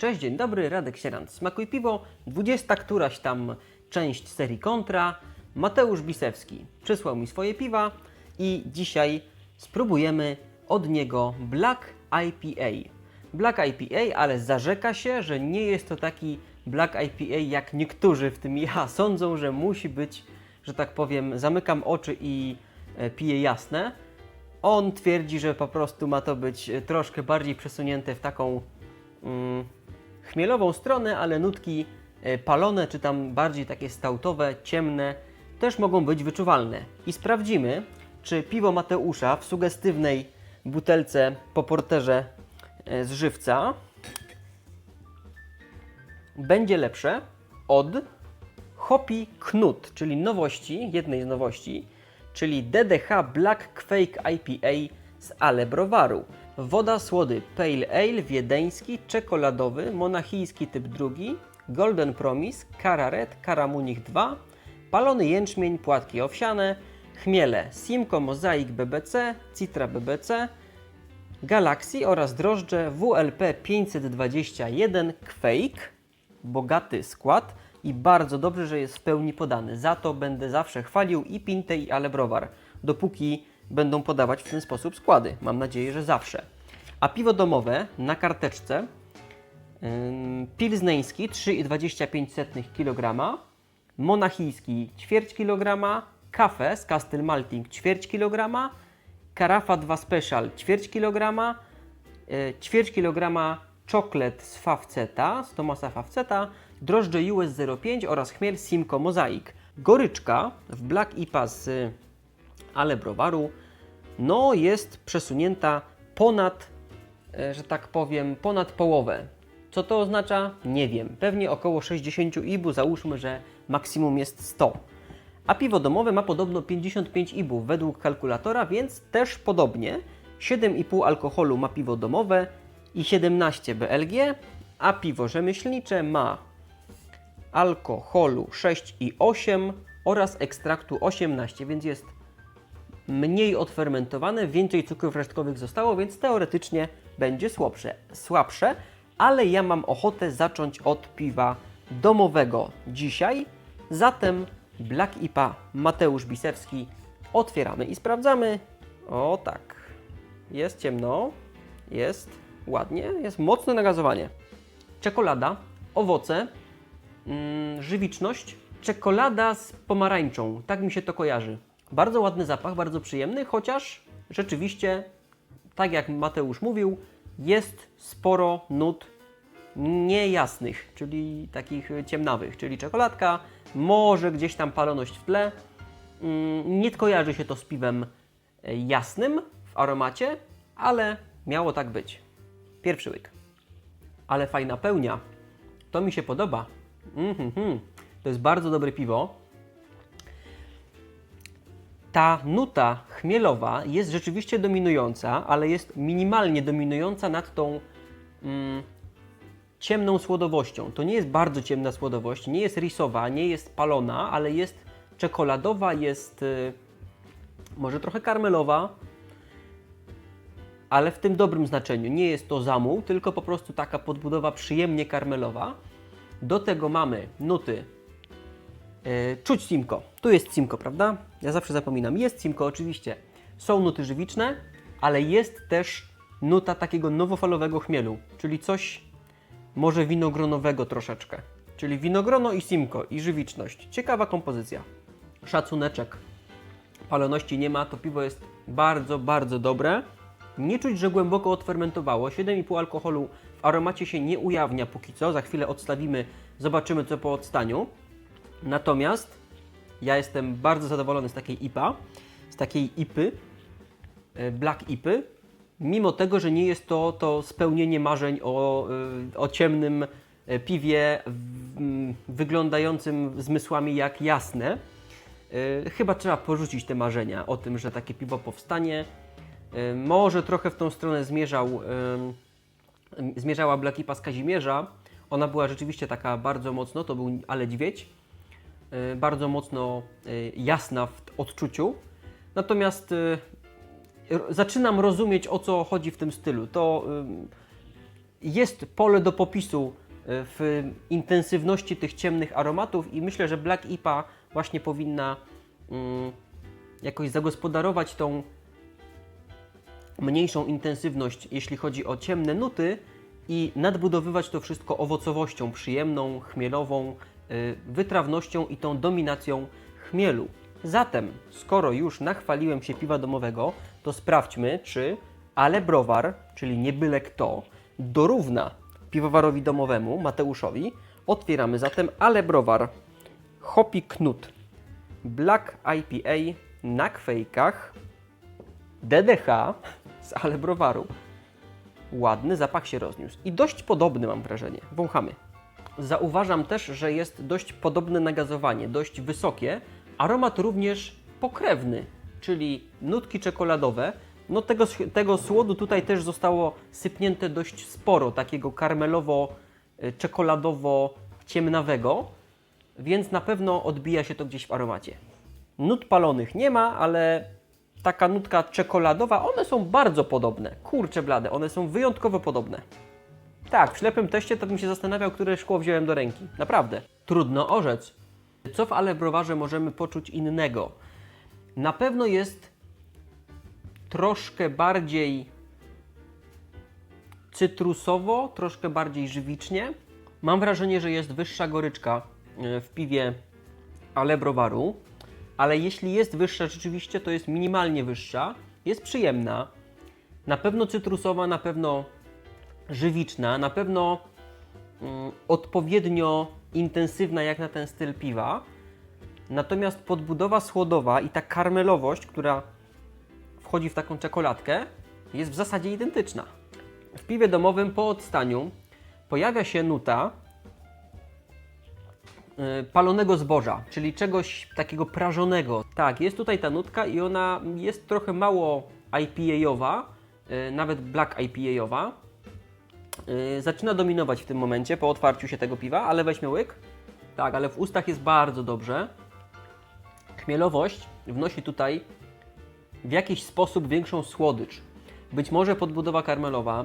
Cześć, dzień dobry, Radek Sierant. Smakuj piwo, 20 któraś tam część serii Kontra. Mateusz Bisewski przysłał mi swoje piwa i dzisiaj spróbujemy od niego Black IPA. Black IPA, ale zarzeka się, że nie jest to taki Black IPA jak niektórzy, w tym ja, sądzą, że musi być, że tak powiem, zamykam oczy i e, piję jasne. On twierdzi, że po prostu ma to być e, troszkę bardziej przesunięte w taką mm, chmielową stronę, ale nutki e, palone, czy tam bardziej takie stautowe, ciemne, też mogą być wyczuwalne. I sprawdzimy, czy piwo Mateusza w sugestywnej butelce po porterze e, z żywca będzie lepsze od Hopi Knut, czyli nowości, jednej z nowości, czyli DDH Black Quake IPA z Ale Browaru. Woda słody Pale Ale wiedeński, czekoladowy, monachijski typ drugi, Golden Promise, Kara Red, Kara Munich 2, palony jęczmień, płatki owsiane, chmiele Simco Mosaic BBC, Citra BBC, Galaxy oraz drożdże WLP 521 Quake. Bogaty skład i bardzo dobrze, że jest w pełni podany. Za to będę zawsze chwalił i Pintę i Alebrowar, dopóki będą podawać w ten sposób składy. Mam nadzieję, że zawsze. A piwo domowe na karteczce Pilzneński 3,25 kg, Monachijski ćwierć kg, Kafe z Castle Malting ćwierć kg, Karafa 2 Special ćwierć kg, e, ćwierć kilograma czoklet z Fawceta, z Tomasa Fawceta, drożdże US 05 oraz chmiel Simco Mosaic. Goryczka w Black IPA z Ale Browaru no jest przesunięta ponad, e, że tak powiem, ponad połowę. Co to oznacza? Nie wiem. Pewnie około 60 IBU, załóżmy, że maksimum jest 100. A piwo domowe ma podobno 55 IBU według kalkulatora, więc też podobnie. 7,5 alkoholu ma piwo domowe i 17 BLG, a piwo rzemieślnicze ma alkoholu 6,8 oraz ekstraktu 18, więc jest mniej odfermentowane, więcej cukrów resztkowych zostało, więc teoretycznie będzie słabsze, słabsze, ale ja mam ochotę zacząć od piwa domowego dzisiaj. Zatem Black IPA Mateusz Bisewski otwieramy i sprawdzamy. O tak, jest ciemno, jest ładnie, jest mocne nagazowanie. Czekolada, owoce, mm, żywiczność, czekolada z pomarańczą, tak mi się to kojarzy. Bardzo ładny zapach, bardzo przyjemny, chociaż rzeczywiście, tak jak Mateusz mówił, jest sporo nut niejasnych, czyli takich ciemnawych, czyli czekoladka, może gdzieś tam paloność w tle. Mm, Nie kojarzy się to z piwem e, jasnym w aromacie, ale miało tak być. Pierwszy łyk. Ale fajna pełnia. To mi się podoba. Mhm, To jest bardzo dobre piwo. Ta nuta chmielowa jest rzeczywiście dominująca, ale jest minimalnie dominująca nad tą mm, ciemną słodowością. To nie jest bardzo ciemna słodowość, nie jest risowa, nie jest palona, ale jest czekoladowa, jest y, może trochę karmelowa, ale w tym dobrym znaczeniu. Nie jest to zamuł, tylko po prostu taka podbudowa przyjemnie karmelowa. Do tego mamy nuty czuć Simco. Tu jest Simco, prawda? Ja zawsze zapominam. Jest Simco, oczywiście. Są nuty żywiczne, ale jest też nuta takiego nowofalowego chmielu, czyli coś może winogronowego troszeczkę. Czyli winogrono i Simco i żywiczność. Ciekawa kompozycja. Szacuneczek. Paloności nie ma, to piwo jest bardzo, bardzo dobre. Nie czuć, że głęboko odfermentowało. 7,5 alkoholu w aromacie się nie ujawnia póki co. Za chwilę odstawimy, zobaczymy co po odstaniu. Natomiast ja jestem bardzo zadowolony z takiej IPA, z takiej IPy, e, Black IPy, mimo tego, że nie jest to, to spełnienie marzeń o, e, o ciemnym e, piwie wyglądającym zmysłami jak jasne. Chyba trzeba porzucić te marzenia o tym, że takie piwo powstanie. Może trochę w tą stronę zmierzał, zmierzała Black IPA z Kazimierza. Ona była rzeczywiście taka bardzo mocno, to był ale dźwiedź y, bardzo mocno y, jasna w odczuciu. Natomiast y, zaczynam rozumieć o co chodzi w tym stylu. To jest pole do popisu y, w intensywności tych ciemnych aromatów i myślę, że Black IPA właśnie powinna mm, jakoś zagospodarować tą mniejszą intensywność, jeśli chodzi o ciemne nuty i nadbudowywać to wszystko owocowością przyjemną, chmielową, y, wytrawnością i tą dominacją chmielu. Zatem, skoro już nachwaliłem się piwa domowego, to sprawdźmy, czy Ale Browar, czyli nie byle kto, dorówna piwowarowi domowemu, Mateuszowi. Otwieramy zatem Ale Browar Hopi Knut Black IPA na kwejkach DDH z Ale Browaru. Ładny zapach się rozniósł i dość podobny mam wrażenie. Wąchamy. Zauważam też, że jest dość podobne nagazowanie, dość wysokie. Aromat również pokrewny, czyli nutki czekoladowe. No tego, tego słodu tutaj też zostało sypnięte dość sporo, takiego karmelowo-czekoladowo-ciemnawego, więc na pewno odbija się to gdzieś w aromacie. Nut palonych nie ma, ale taka nutka czekoladowa, one są bardzo podobne. Kurcze blade, one są wyjątkowo podobne. Tak, w ślepym teście to bym się zastanawiał, które szkło wziąłem do ręki. Naprawdę. Trudno orzec. Co w ale browarze możemy poczuć innego? Na pewno jest troszkę bardziej cytrusowo, troszkę bardziej żywicznie. Mam wrażenie, że jest wyższa goryczka e, w piwie ale browaru, ale jeśli jest wyższa rzeczywiście, to jest minimalnie wyższa. Jest przyjemna, na pewno cytrusowa, na pewno żywiczna, na pewno mm, odpowiednio intensywna jak na ten styl piwa. Natomiast podbudowa słodowa i ta karmelowość, która wchodzi w taką czekoladkę, jest w zasadzie identyczna. W piwie domowym po odstaniu pojawia się nuta y, palonego zboża, czyli czegoś takiego prażonego. Tak, jest tutaj ta nutka i ona jest trochę mało IPA-owa, y, nawet black IPA-owa. Y, Zaczyna dominować w tym momencie po otwarciu się tego piwa, ale weźmy łyk. Tak, ale w ustach jest bardzo dobrze. Chmielowość wnosi tutaj w jakiś sposób większą słodycz. Być może podbudowa karmelowa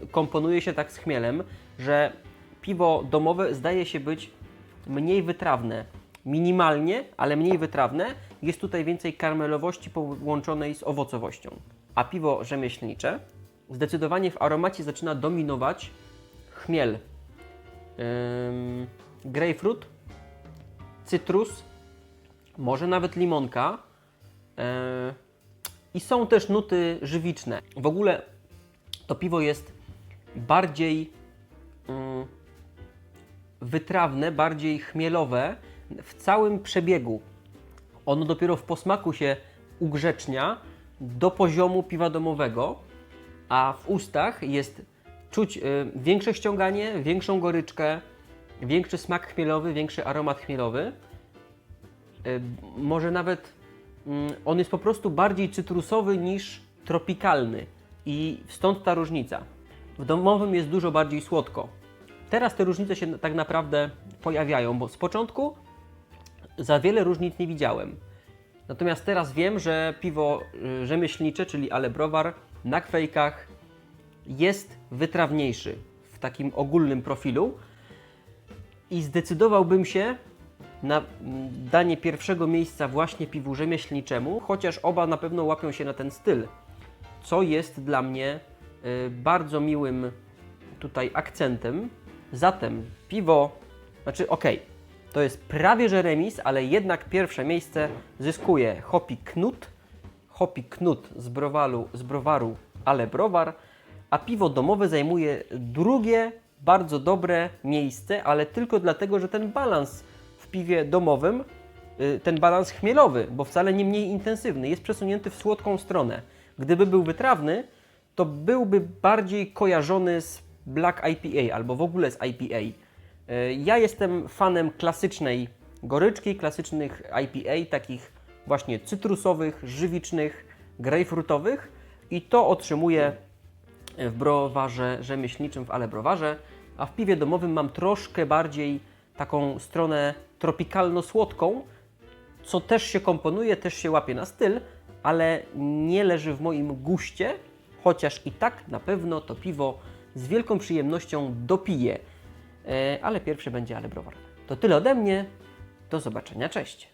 yy, komponuje się tak z chmielem, że piwo domowe zdaje się być mniej wytrawne. Minimalnie, ale mniej wytrawne. Jest tutaj więcej karmelowości połączonej z owocowością. A piwo rzemieślnicze zdecydowanie w aromacie zaczyna dominować chmiel. Ym, grapefruit, cytrus, może nawet limonka. Yy, I są też nuty żywiczne. W ogóle to piwo jest bardziej mm, wytrawne, bardziej chmielowe w całym przebiegu. Ono dopiero w posmaku się ugrzecznia do poziomu piwa domowego, a w ustach jest czuć y, większe ściąganie, większą goryczkę, większy smak chmielowy, większy aromat chmielowy. Y, może nawet mm, on jest po prostu bardziej cytrusowy niż tropikalny i stąd ta różnica. W domowym jest dużo bardziej słodko. Teraz te różnice się tak naprawdę pojawiają, bo z początku za wiele różnic nie widziałem. Natomiast teraz wiem, że piwo y, rzemieślnicze, czyli ale browar na kwejkach jest wytrawniejszy w takim ogólnym profilu i zdecydowałbym się na mm, danie pierwszego miejsca właśnie piwu rzemieślniczemu, chociaż oba na pewno łapią się na ten styl, co jest dla mnie y, bardzo miłym tutaj akcentem. Zatem piwo, znaczy okej, to jest prawie że remis, ale jednak pierwsze miejsce zyskuje Hopi Knut, Hopi Knut z, browalu, z browaru Ale Browar, a piwo domowe zajmuje drugie bardzo dobre miejsce, ale tylko dlatego, że ten balans w piwie domowym, y, ten balans chmielowy, bo wcale nie mniej intensywny, jest przesunięty w słodką stronę. Gdyby był wytrawny, to byłby bardziej kojarzony z Black IPA albo w ogóle z IPA. Y, Ja jestem fanem klasycznej goryczki, klasycznych IPA, takich właśnie cytrusowych, żywicznych, grejpfrutowych i to otrzymuję w browarze rzemieślniczym w Ale Browarze, a w piwie domowym mam troszkę bardziej taką stronę tropikalno-słodką, co też się komponuje, też się łapie na styl, ale nie leży w moim guście, chociaż i tak na pewno to piwo z wielką przyjemnością dopiję. E, ale pierwszy będzie Ale Browar. To tyle ode mnie. Do zobaczenia, cześć.